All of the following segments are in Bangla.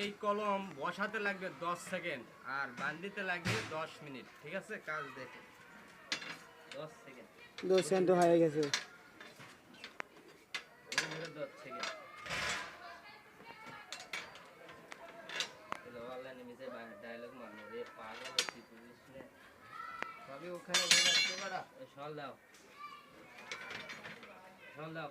এই কলম বসাতে লাগবে দশ সেকেন্ড আর বান্ডিতে লাগবে দশ মিনিট ঠিক আছে? কাজ দেখে। দশ সেকেন্ড। দশ সেন্ট হয়ে গেছে। দশ সেকেন্ড। ডায়লগ মারলো। রে পাগল হচ্ছি বুঝিস না। সবই ওখানে সল দাও। সল দাও।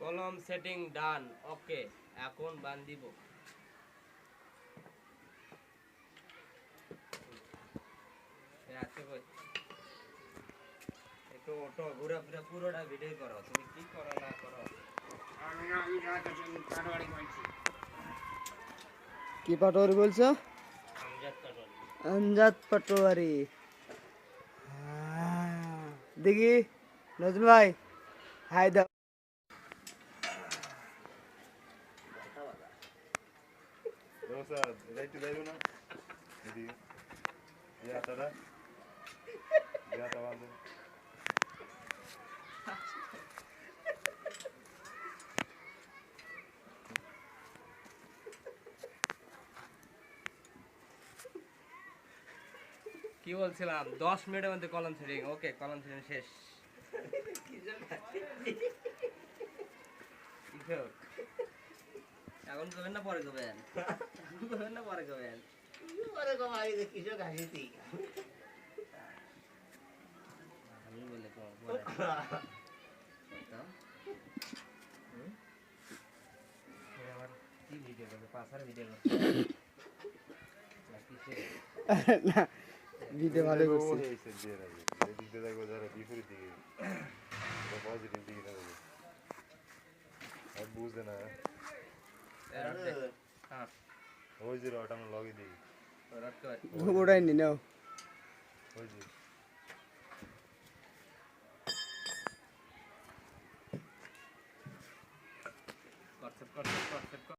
কলম সেটিং ডান ওকে এখন বান্দিব এ আছে কই একটু অটো ঘুরা ফিরা পুরোটা ভিডিও করো তুমি কি করো না করো কি পাটোয়ারি বলছো আমজাদ কাটল আমজাদ পাটোয়ারি আহ, দেখি নজরুল ভাই হাই দাও দোসা রাইট যাইব না এদিকে এই আটাটা এই আটা কি বলছিলাম? দশ মিনিটের মধ্যে কলম সেটিং ওকে কলম সেটিং শেষ। এখন করবেন না পরে করবেন এখন করবেন না পরে। হুম? কি ভিডিও করবে? পাশার ভিডিও করবে। না ভিডিও ভালো করছে। দিয়ে দেখো যারা বিপরীত দিকে। পজিটিভ দিকে থাকবে। আর বুঝে না। হ্যাঁ। ওই যে রটা আমরা লগে দিই। ওটাই নি নাও। ওই যে